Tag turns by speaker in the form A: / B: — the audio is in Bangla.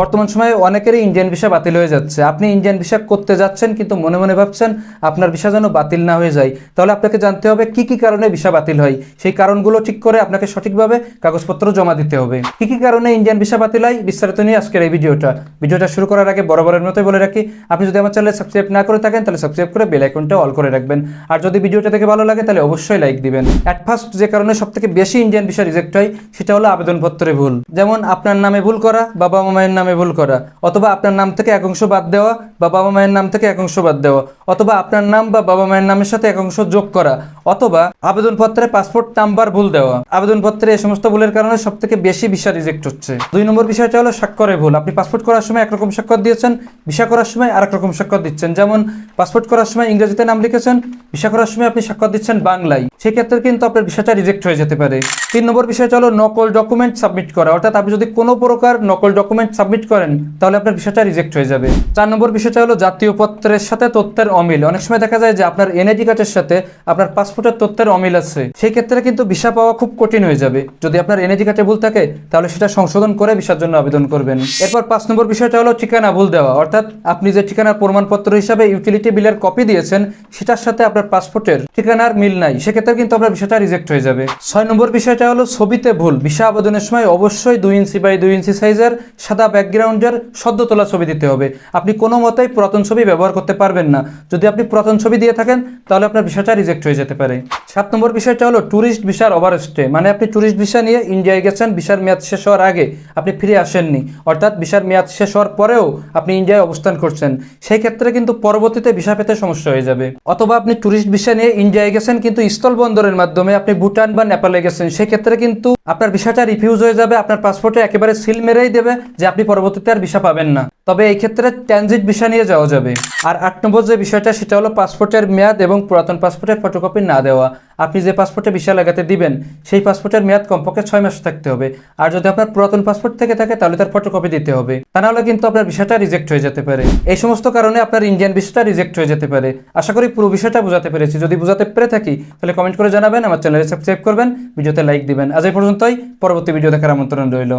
A: বর্তমান সময়ে অনেকেরই ইন্ডিয়ান ভিসা বাতিল হয়ে যাচ্ছে। আপনি ইন্ডিয়ান ভিসা করতে যাচ্ছেন কিন্তু মনে মনে ভাবছেন আপনার ভিসা যেন বাতিল না হয়ে যায়। তাহলে আপনাকে জানতে হবে কি কি কারণে ভিসা বাতিল হয়। সেই কারণগুলো ঠিক করে আপনাকে সঠিকভাবে কাগজপত্র জমা দিতে হবে। কি কি কারণে ইন্ডিয়ান ভিসা বাতিল হয় বিস্তারিত নিয়ে আজকের এই ভিডিওটা। ভিডিওটা শুরু করার আগে বরাবরের মতোই বলে রাখি, আপনি যদি আমার চ্যানেলে সাবস্ক্রাইব না করে থাকেন তাহলে সাবস্ক্রাইব করে বেল আইকনটা অল করে রাখবেন। আর যদি ভিডিওটা দেখে ভালো লাগে তাহলে অবশ্যই লাইক দিবেন। অ্যাট ফার্স্ট যে কারণে সব থেকে বেশি ইন্ডিয়ান ভিসা রিজেক্ট হয়, সেটা হলো আবেদনপত্রে ভুল। যেমন আপনার নামে ভুল করা বাবা মায়ের নামে ভুল করা অথবা আপনার নাম থেকে এক অংশ বাদ দেওয়া বা বাবা মায়ের নাম থেকে এক অংশ বাদ দেওয়া, অথবা আপনার নাম বা বাবা মায়ের নামের সাথে এক অংশ যোগ করা, অথবা আবেদনপত্রে পাসপোর্ট নাম্বার ভুল দেওয়া। আবেদনপত্রে এই সমস্ত ভুলের কারণে সব থেকে বেশি ভিসা রিজেক্ট হচ্ছে। দুই নম্বর বিষয়টা হলো স্বাক্ষরে ভুল। আপনি পাসপোর্ট করার সময় একরকম স্বাক্ষর দিয়েছেন, ভিসা করার সময় আরেক রকম স্বাক্ষর দিচ্ছেন। যেমন, পাসপোর্ট করার সময় ইংরেজিতে নাম লিখেছেন, ভিসা করার সময় আপনি স্বাক্ষর দিচ্ছেন বাংলায়। সেক্ষেত্রে কিন্তু আপনার ভিসাটা রিজেক্ট হয়ে যেতে পারে। তিন নম্বর বিষয়টা হলো নকল ডকুমেন্ট সাবমিট করা। অর্থাৎ আপনি যদি কোনো প্রকার নকল ডকুমেন্ট সাবমিট করেন, তাহলে আপনার বিষয়টা রিজেক্ট হয়ে যাবে। চার নম্বর বিষয়টা হলো জাতীয় পত্রের সাথে তথ্যের অমিল। অনেক সময় দেখা যায় যে আপনার এনআইডি কার্ডের সাথে আপনার পাসপোর্টের তথ্যের অমিল আছে। সেই ক্ষেত্রে কিন্তু ভিসা পাওয়া খুব কঠিন হয়ে যাবে। যদি আপনার এনআইডি কার্ডে ভুল থাকে, তাহলে সেটা সংশোধন করে ভিসার জন্য আবেদন করবেন। এরপর পাঁচ নম্বর বিষয়টা হলো ঠিকানা ভুল দেওয়া। অর্থাৎ আপনি যে ঠিকানার প্রমাণপত্র হিসাবে ইউটিলিটি বিলের কপি দিয়েছেন, সেটার সাথে আপনার পাসপোর্টের ঠিকানার মিল নাই। সেক্ষেত্রে কিন্তু আপনার বিষয়টা রিজেক্ট হয়ে যাবে। ছয় নম্বর বিষয়টা হলো ছবিতে ভুল। ভিসা আবেদনের সময় অবশ্যই দুই ইঞ্চি বাই দুই ইঞ্চি সাইজের সাদা ব্যাকগ্রাউন্ডের সদ্য তোলা ছবি দিতে হবে। আপনি কোনো মতেই পুরাতন ছবি ব্যবহার করতে পারবেন না। যদি আপনি পুরাতন ছবি দিয়ে থাকেন, তাহলে আপনার ভিসাটা রিজেক্ট হয়ে যেতে পারে। সাত নম্বর বিষয়টা হলো ট্যুরিস্ট ভিসার ওভার স্টে মানে আপনি ট্যুরিস্ট ভিসা নিয়ে ইন্ডিয়ায় গেছেন, ভিসার মেয়াদ শেষ হওয়ার আগে আপনি ফিরে আসেননি। অর্থাৎ ভিসার মেয়াদ শেষ হওয়ার পরেও আপনি ইন্ডিয়ায় অবস্থান করছেন। সেই ক্ষেত্রে কিন্তু পরবর্তীতে ভিসা পেতে সমস্যা হয়ে যাবে। অথবা আপনি ট্যুরিস্ট ভিসা নিয়ে ইন্ডিয়ায় গেছেন, কিন্তু স্থল বন্দরের মাধ্যমে আপনি ভুটান বা নেপালে গেছেন। সেক্ষেত্রে কিন্তু আপনার ভিসাটা রিফিউজ হয়ে যাবে, আপনার পাসপোর্টে একেবারে সিল মেরেই দেবে যে আপনি পরবর্তীতে আর ভিসা পাবেন না। তবে এই ক্ষেত্রে ট্রানজিট ভিসা নিয়ে যাওয়া যাবে। আর আট নম্বর যে বিষয়টা, সেটা হলো পাসপোর্টের মেয়াদ এবং পুরাতন পাসপোর্টের ফটোকপি না দেওয়া। আপনি যে পাসপোর্টে ভিসা লাগাতে দিবেন, সেই পাসপোর্টের মেয়াদ কমপক্ষে ছয় মাস থাকতে হবে। আর যদি আপনার পুরাতন পাসপোর্ট থেকে থাকে, তাহলে তার ফটোকপি দিতে হবে। তা নাহলে কিন্তু আপনার ভিসাটা রিজেক্ট হয়ে যেতে পারে। এই সমস্ত কারণে আপনার ইন্ডিয়ান ভিসাটা রিজেক্ট হয়ে যেতে পারে। আশা করি পুরো বিষয়টা বোঝাতে পেরেছি। যদি বোঝাতে পেরে থাকি, তাহলে কমেন্ট করে জানাবেন, আমার চ্যানেলে সাবস্ক্রাইব করবেন, ভিডিওতে লাইক দিবেন। আজ এই পর্যন্তই। পরবর্তী ভিডিও দেখার আমন্ত্রণ রইল।